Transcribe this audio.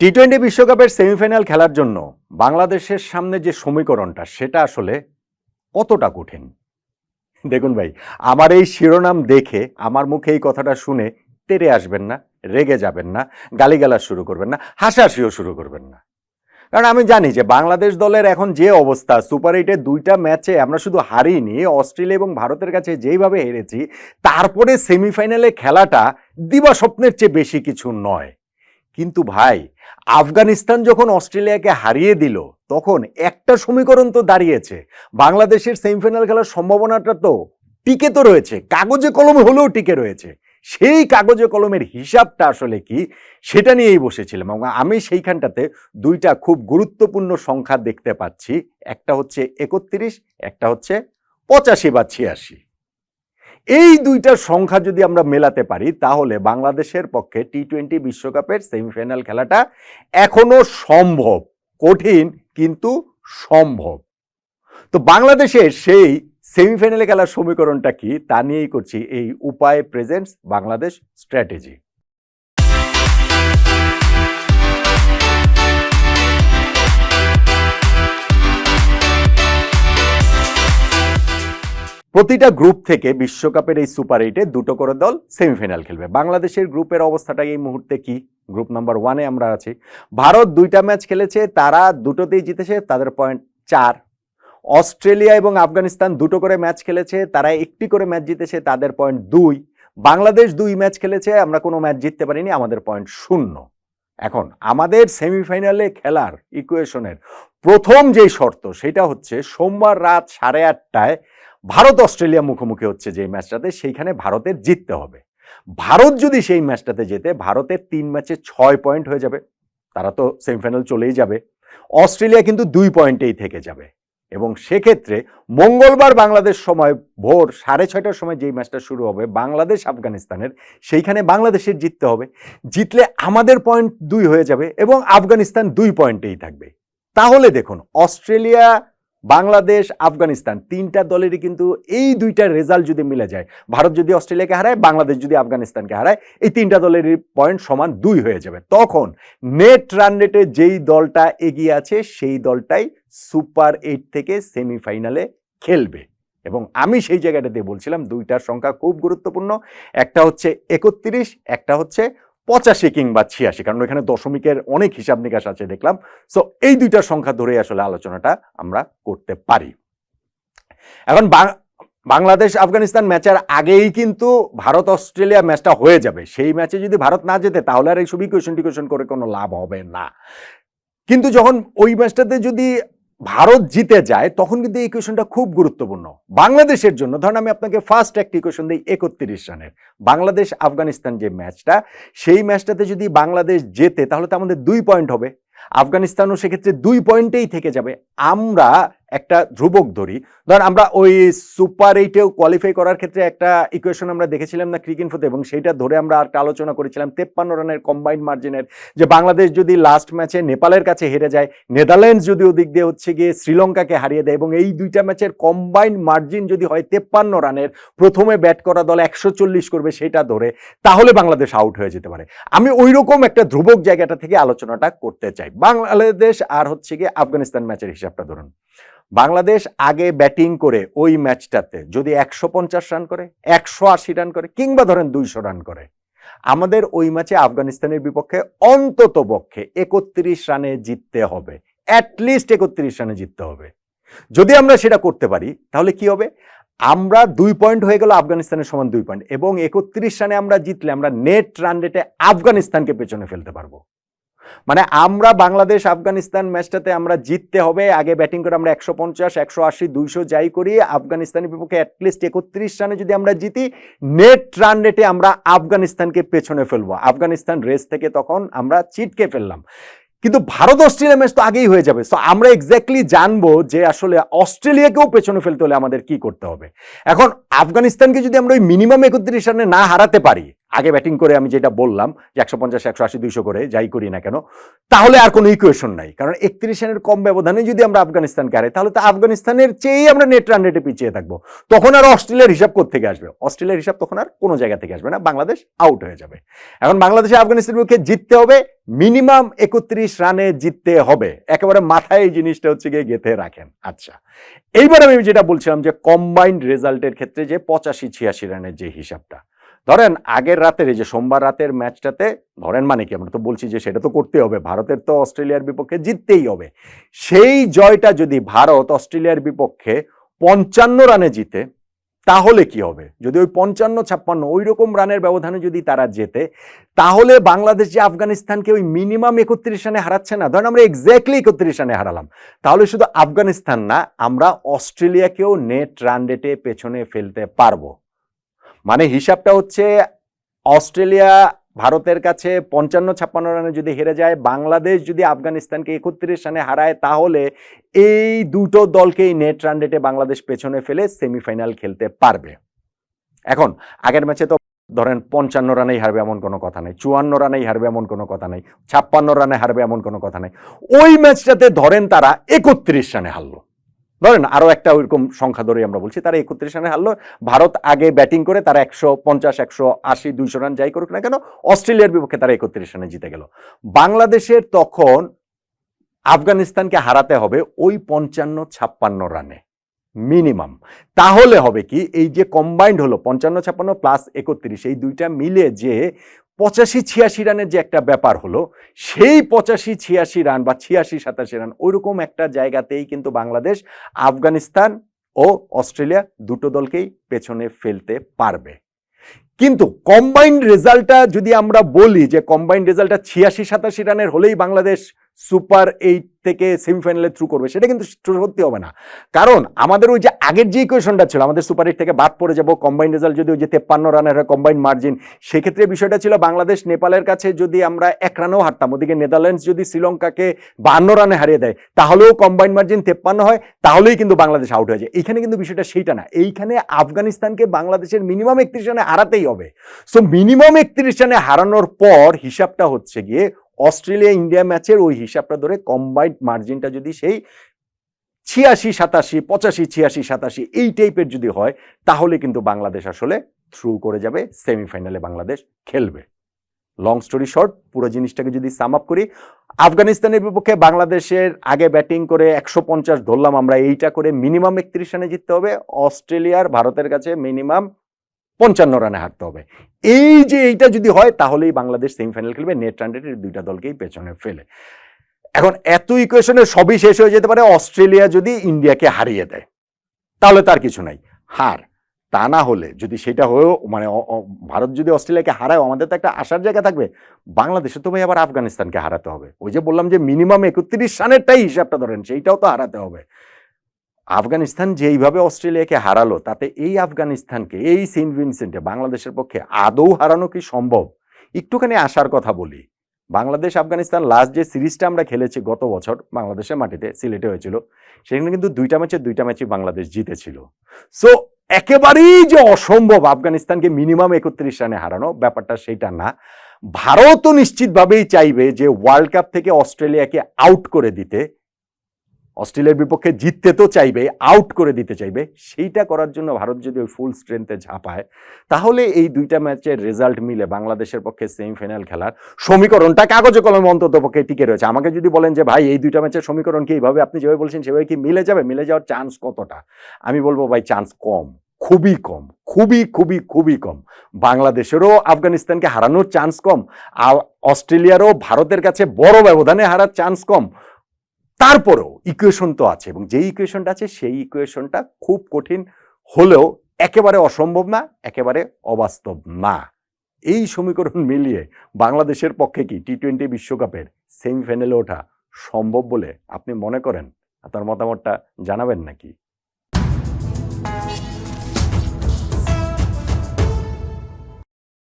T twenty বিশ্বকাপের semifinal খেলার জন্য বাংলাদেশের সামনে যে সমীকরণটা, সেটা আসলে কতটা কঠিন? দেখুন ভাই, আমার এই শিরোনাম দেখে আমার মুখে এই কথাটা শুনে তেরে আসবেন না, রেগে যাবেন না, গালিগালাজ শুরু করবেন না, হাসাহাসিও শুরু করবেন না। কারণ আমি জানি যে বাংলাদেশ দলের এখন যে অবস্থা সুপার এইটের দুইটা ম্যাচে আমরা শুধু হারিনি, অস্ট্রেলিয়া এবং ভারতের কাছে যেইভাবে হেরেছি, তারপরে সেমিফাইনালে খেলাটা দিবা স্বপ্নের চেয়ে বেশি কিছু নয়। কিন্তু ভাই, আফগানিস্তান যখন অস্ট্রেলিয়াকে হারিয়ে দিল, তখন একটা সমীকরণ তো দাঁড়িয়েছে। বাংলাদেশের সেমিফাইনাল খেলার সম্ভাবনাটা তো টিকে তো রয়েছে, কাগজে কলমে হলেও টিকে রয়েছে। সেই কাগজে কলমের হিসাবটা আসলে কি, সেটা নিয়েই বসেছিলাম এবং আমি সেইখানটাতে দুইটা খুব গুরুত্বপূর্ণ সংখ্যা দেখতে পাচ্ছি। একটা হচ্ছে একত্রিশ, একটা হচ্ছে পঁচাশি বা ছিয়াশি। এই দুইটা সংখ্যা যদি আমরা মেলাতে পারি, তাহলে বাংলাদেশের পক্ষে টি টোয়েন্টি বিশ্বকাপের সেমিফাইনাল খেলাটা এখনও সম্ভব, কঠিন কিন্তু সম্ভব। তো বাংলাদেশের সেই সেমিফাইনালে খেলার সমীকরণটা কি? তা নিয়েই করছি এই উপায় প্রেজেন্টস বাংলাদেশ স্ট্র্যাটেজি প্রতিটা গ্রুপ থেকে বিশ্বকাপের এই সুপার এইটে দুটো করে দল সেমিফাইনাল খেলবে। বাংলাদেশের গ্রুপের অবস্থাটা এই মুহূর্তে কি? গ্রুপ নাম্বার ওয়ানে আমরা আছি। ভারত দুইটা ম্যাচ খেলেছে, তারা দুটোতেই জিতেছে, তাদের পয়েন্ট চার। অস্ট্রেলিয়া এবং আফগানিস্তান দুটো করে ম্যাচ খেলেছে, তারা একটি করে ম্যাচ জিতেছে, তাদের পয়েন্ট দুই। বাংলাদেশ দুই ম্যাচ খেলেছে, আমরা কোনো ম্যাচ জিততে পারিনি, আমাদের পয়েন্ট শূন্য। এখন আমাদের সেমিফাইনালে খেলার ইকুয়েশনের প্রথম যেই শর্ত, সেটা হচ্ছে সোমবার রাত সাড়ে আটটায় ভারত অস্ট্রেলিয়া মুখোমুখি হচ্ছে যে ম্যাচটাতে, সেইখানে ভারতের জিততে হবে। ভারত যদি সেই ম্যাচটাতে যেতে ভারতের তিন ম্যাচে ছয় পয়েন্ট হয়ে যাবে। তারা তো সেমিফাইনাল চলেই যাবে। অস্ট্রেলিয়া কিন্তু দুই পয়েন্টেই থেকে যাবে। এবং সেক্ষেত্রে মঙ্গলবার বাংলাদেশ সময় ভোর সাড়ে ছয়টার সময় যেই ম্যাচটা শুরু হবে, বাংলাদেশ আফগানিস্তানের, সেইখানে বাংলাদেশের জিততে হবে। জিতলে আমাদের পয়েন্ট দুই হয়ে যাবে এবং আফগানিস্তান দুই পয়েন্টেই থাকবে। তাহলে দেখুন, অস্ট্রেলিয়া বাংলাদেশ, আফগানিস্তান তিনটা দলেরই কিন্তু এই দুইটা রেজাল্ট যদি মিলে যায়, ভারত যদি অস্ট্রেলিয়াকে হারায়, বাংলাদেশ যদি আফগানিস্তানকে হারায়, এই তিনটা দলেরই পয়েন্ট সমান দুই হয়ে যাবে। তখন নেট রান রেটে যেই দলটা এগিয়ে আছে, সেই দলটাই সুপার এইট থেকে সেমিফাইনালে খেলবে। এবং আমি সেই জায়গাটাতে বলছিলাম, দুইটার সংখ্যা খুব গুরুত্বপূর্ণ। একটা হচ্ছে একত্রিশ, একটা হচ্ছে পঁচাশি কিংবা ছিয়াশি, কারণ এখানে দশমিকের অনেক হিসাব নিকাশ আছে দেখলাম। সো এই দুইটা সংখ্যা ধরেই আসলে আলোচনাটা আমরা করতে পারি। এখন বাংলাদেশ, আফগানিস্তান ম্যাচের আগেই কিন্তু ভারত, অস্ট্রেলিয়া ম্যাচটা হয়ে যাবে। সেই ম্যাচে যদি ভারত না যেতে তাহলে আর এই এইসব ইকুয়েশন টিকুয়েশন করে কোনো লাভ হবে না। কিন্তু যখন ওই ম্যাচটাতে যদি ভারত জিতে যায়, তখন কিন্তু এই ইকুয়েশনটা খুব গুরুত্বপূর্ণ। বাংলাদেশের জন্য, ধরুন আমি আপনাকে ফার্স্ট একটা ইকুয়েশন দিই, একত্রিশ রানের। বাংলাদেশ, আফগানিস্তান যে ম্যাচটা সেই ম্যাচটাতে যদি বাংলাদেশ জেতে, তাহলে তো আমাদের দুই পয়েন্ট হবে। আফগানিস্তানও সেক্ষেত্রে দুই পয়েন্টেই থেকে যাবে। আমরা একটা ধ্রুবক ধরি ধর আমরা ওই সুপার এইটেও কোয়ালিফাই করার ক্ষেত্রে একটা ইকুয়েশন আমরা দেখেছিলাম না ক্রিকেনফোতে এবং সেইটা ধরে আমরা একটা আলোচনা করেছিলাম। তেপ্পান্ন রানের কম্বাইন্ড মার্জিনের যে বাংলাদেশ যদি লাস্ট ম্যাচে নেপালের কাছে হেরে যায় নেদারল্যান্ডস যদি ওদিক দিয়ে হচ্ছে গিয়ে শ্রীলঙ্কাকে হারিয়ে দেয় এবং এই দুইটা ম্যাচের কম্বাইন্ড মার্জিন যদি হয় তেপ্পান্ন রানের, প্রথমে ব্যাট করা দল একশো চল্লিশ করবে সেটা ধরে, তাহলে বাংলাদেশ আউট হয়ে যেতে পারে। আমি ওই রকম একটা ধ্রুবক জায়গাটা থেকে আলোচনাটা করতে চাই। বাংলাদেশ আর হচ্ছে গিয়ে আফগানিস্তান ম্যাচের হিসাবটা ধরুন। বাংলাদেশ আগে ব্যাটিং করে ওই ম্যাচটাতে যদি একশো পঞ্চাশ রান করে, একশো আশি রান করে কিংবা ধরেন দুইশো রান করে, আমাদের ওই ম্যাচে আফগানিস্তানের বিপক্ষে অন্তত পক্ষে একত্রিশ রানে জিততে হবে অ্যাটলিস্ট একত্রিশ রানে জিততে হবে। যদি আমরা সেটা করতে পারি, তাহলে কি হবে? আমরা দুই পয়েন্ট হয়ে গেল আফগানিস্তানের সমান দুই পয়েন্ট এবং একত্রিশ রানে আমরা জিতলে আমরা নেট রান রেটে আফগানিস্তানকে পেছনে ফেলতে পারব। মানে আমরা বাংলাদেশ, আফগানিস্তান ম্যাচটাতে আমরা জিততে হবে। আগে ব্যাটিং করে আমরা একশো পঞ্চাশ, একশো আশি, দুইশো যাই করি। আফগানিস্তানের বিপক্ষে অ্যাটলিস্ট একত্রিশ রানে যদি আমরা জিতি নেট রান রেটে আমরা আফগানিস্তানকে পেছনে ফেলব। আফগানিস্তান রেস থেকে তখন আমরা চিটকে ফেললাম। কিন্তু ভারত অস্ট্রেলিয়া ম্যাচ তো আগেই হয়ে যাবে। সো আমরা এক্স্যাক্টলি জানব যে আসলে অস্ট্রেলিয়াকেও পেছনে ফেলতে হলে আমাদের কি করতে হবে। এখন আফগানিস্তানকে যদি আমরা ওই মিনিমাম একত্রিশ রানে না হারাতে পারি আগে ব্যাটিং করে আমি যেটা বললাম যে একশো পঞ্চাশ, একশো আশি, দুইশো করে যাই করি না কেন, তাহলে আর কোনো ইকুয়েশন নাই। কারণ একত্রিশ রানের কম ব্যবধানে যদি আমরা আফগানিস্তানকে হারাই, তাহলে তো আফগানিস্তানের চেয়েই আমরা নেট রান রেটে পিছিয়ে থাকব। তখন আর অস্ট্রেলিয়ার হিসাব থেকে আসবে? অস্ট্রেলিয়ার হিসাব তখন আর কোনো জায়গা থেকে আসবে না, বাংলাদেশ আউট হয়ে যাবে। এখন বাংলাদেশে আফগানিস্তানের বিপক্ষে জিততে হবে মিনিমাম একত্রিশ রানে জিততে হবে। একেবারে মাথায় এই জিনিসটা হচ্ছে গিয়ে গেঁথে রাখেন। আচ্ছা এইবার আমি যেটা বলছিলাম যে কম্বাইন্ড রেজাল্টের ক্ষেত্রে যে পঁচাশি, ছিয়াশি রানের যে হিসাবটা ধরেন আগের রাতের এই যে সোমবার রাতের ম্যাচটাতে, ধরেন মানে কি? আমরা তো বলছি যে সেটা তো করতে হবে। ভারতের তো অস্ট্রেলিয়ার বিপক্ষে জিততেই হবে। সেই জয়টা যদি ভারত অস্ট্রেলিয়ার বিপক্ষে পঞ্চান্ন রানে জিতে, তাহলে কি হবে? যদি ওই পঞ্চান্ন, ছাপ্পান্ন ওই রকম রানের ব্যবধানে যদি তারা জেতে, তাহলে বাংলাদেশ যে আফগানিস্তানকে ওই মিনিমাম একত্রিশ রানে হারাচ্ছে না, ধরেন আমরা এক্স্যাক্টলি একত্রিশ রানে হারালাম, তাহলে শুধু আফগানিস্তান না, আমরা অস্ট্রেলিয়াকেও নেট রান রেটে পেছনে ফেলতে পারব। মানে হিসাবটা হচ্ছে অস্ট্রেলিয়া ভারতের কাছে পঞ্চান্ন ছাপ্পান্ন রানে যদি হেরে যায়, বাংলাদেশ যদি আফগানিস্তানকে একত্রিশ রানে হারায়, তাহলে এই দুটো দলকেই নেট রান রেটে বাংলাদেশ পেছনে ফেলে সেমিফাইনাল খেলতে পারবে। এখন, আগের ম্যাচে তো ধরেন পঞ্চান্ন রানেই হারবে এমন কোনো কথা নেই, চুয়ান্ন রানেই হারবে এমন কোনো কথা নেই, ছাপ্পান্ন রানে হারবে এমন কোনো কথা নেই। ওই ম্যাচটাতে ধরেন তারা একত্রিশ রানে হারলো। ধরেন আরও একটা ওইরকম সংখ্যা ধরে আমরা বলছি, তারা একত্রিশ রানে হারলো। ভারত আগে ব্যাটিং করে তারা একশো পঞ্চাশ, একশো আশি, দুইশো রান যাই করুক না কেন, অস্ট্রেলিয়ার বিপক্ষে তারা একত্রিশ রানে জিতে গেল। বাংলাদেশের তখন আফগানিস্তানকে হারাতে হবে ওই পঞ্চান্ন ছাপ্পান্ন রানে, মিনিমাম। তাহলে হবে কি, এই যে কম্বাইন্ড হলো পঞ্চান্ন ছাপ্পান্ন প্লাস একত্রিশ, এই দুইটা মিলে যে পঁচাশি, ছিয়াশি রানের যে একটা ব্যাপার হলো, সেই পঁচাশি, ছিয়াশি রান বা ছিয়াশি, সাতাশি রান ওইরকম একটা জায়গাতেই কিন্তু বাংলাদেশ আফগানিস্তান ও অস্ট্রেলিয়া দুটো দলকেই পেছনে ফেলতে পারবে। কিন্তু কম্বাইন্ড রেজাল্টটা যদি আমরা বলি যে কম্বাইন্ড রেজাল্টটা ছিয়াশি, সাতাশি রানের হলেই বাংলাদেশ সুপার এইট থেকে সেমিফাইনালে থ্রু করবে, সেটা কিন্তু সত্যি হবে না। কারণ আমাদের ওই যে আগের যে ইকুয়েশনটা ছিল, আমাদের সুপার এইট থেকে বাদ পড়ে যাব কম্বাইন্ড রেজাল্ট যদি ওই যে তেপ্পান্ন রানের হয় কম্বাইন্ড মার্জিন সেক্ষেত্রে বিষয়টা ছিল বাংলাদেশ, নেপালের কাছে যদি আমরা এক রানেও হারতাম, ওদিকে নেদারল্যান্ডস যদি শ্রীলঙ্কাকে বান্ন রানে হারিয়ে দেয়, তাহলেও কম্বাইন্ড মার্জিন তেপ্পান্ন হয়, তাহলেই কিন্তু বাংলাদেশ আউট হয়ে যায়। এইখানে কিন্তু বিষয়টা সেইটা না। এইখানে আফগানিস্তানকে বাংলাদেশের মিনিমাম একত্রিশ রানে হারাতেই হবে। সো মিনিমাম একত্রিশ রানে হারানোর পর হিসাবটা হচ্ছে গিয়ে অস্ট্রেলিয়া ইন্ডিয়া ম্যাচের ওই হিসাবটা ধরে কম্বাইন্ড মার্জিনটা যদি সেই ছিয়াশি, সাতাশি, পঁচাশি, ছিয়াশি, সাতাশি এই টাইপের যদি হয়, তাহলে কিন্তু বাংলাদেশ আসলে থ্রু করে যাবে সেমিফাইনালে বাংলাদেশ খেলবে। লং স্টোরি শর্ট পুরো জিনিসটাকে যদি সাম আপ করি, আফগানিস্তানের বিপক্ষে বাংলাদেশের আগে ব্যাটিং করে একশো পঞ্চাশ ধরলাম আমরা, এইটা করে মিনিমাম একত্রিশ রানে জিততে হবে। অস্ট্রেলিয়ার ভারতের কাছে মিনিমাম পঞ্চান্ন রানে হারতে হবে। এই যে এইটা যদি হয়, তাহলেই বাংলাদেশ সেমিফাইনাল খেলবে। নেট রান দুইটা দলকেই পেছনে ফেলে। এখন এত ইকুয়েশনের সবই শেষ হয়ে যেতে পারে, অস্ট্রেলিয়া যদি ইন্ডিয়াকে হারিয়ে দেয়, তাহলে তার কিছু নাই। হার, তা না হলে যদি সেটা হয়েও মানে ভারত যদি অস্ট্রেলিয়াকে হারায় আমাদের তো একটা আসার জায়গা থাকবে। বাংলাদেশে তো ভাই আবার আফগানিস্তানকে হারাতে হবে। ওই যে বললাম যে মিনিমাম একত্রিশ রানেরটাই হিসাবটা ধরেন, সেইটাও তো হারাতে হবে। আফগানিস্তান যেইভাবে অস্ট্রেলিয়াকে হারালো, তাতে এই আফগানিস্তানকে, এই সেন্ট ভিনসেন্টে বাংলাদেশের পক্ষে আদৌ হারানো কি সম্ভব? একটুখানি আসার কথা বলি। বাংলাদেশ, আফগানিস্তান লাস্ট যে সিরিজটা আমরা খেলেছি গত বছর, বাংলাদেশের মাটিতে সিলেটে হয়েছিল, সেখানে কিন্তু দুইটা ম্যাচে দুইটা ম্যাচই বাংলাদেশ জিতেছিল। সো একেবারেই যে অসম্ভব আফগানিস্তানকে মিনিমাম একত্রিশ রানে হারানো, ব্যাপারটা সেটা না। ভারতও নিশ্চিতভাবেই চাইবে যে ওয়ার্ল্ড কাপ থেকে অস্ট্রেলিয়াকে আউট করে দিতে। অস্ট্রেলিয়ার বিপক্ষে জিততে তো চাইবে আউট করে দিতে চাইবে, সেইটা করার জন্য ভারত যদি ওই ফুল স্ট্রেংথে ঝাঁপায়, তাহলে এই দুইটা ম্যাচের রেজাল্ট মিলে বাংলাদেশের পক্ষে সেমিফাইনাল খেলার সমীকরণটা কাগজে কলমে অন্তত পক্ষে টিকে রয়েছে। আমাকে যদি বলেন যে, ভাই, এই দুইটা ম্যাচের সমীকরণ কি এইভাবে আপনি যেভাবে বলছেন, সেভাবে কি মিলে যাবে? মিলে যাওয়ার চান্স কতটা? আমি বলব, ভাই চান্স কম, খুবই কম, খুবই খুবই খুবই কম। বাংলাদেশেরও আফগানিস্তানকে হারানোর চান্স কম, আর অস্ট্রেলিয়ারও ভারতের কাছে বড় ব্যবধানে হারার চান্স কম। তারপরেও ইকুয়েশন তো আছে এবং যে ইকুয়েশনটা আছে সেই ইকুয়েশনটা খুব কঠিন হলেও একেবারে অসম্ভব না, একেবারে অবাস্তব না। এই সমীকরণ মিলিয়ে বাংলাদেশের পক্ষে কি টি টোয়েন্টি বিশ্বকাপের সেমিফাইনালে ওঠা সম্ভব বলে আপনি মনে করেন? আপনার মতামতটা জানাবেন নাকি?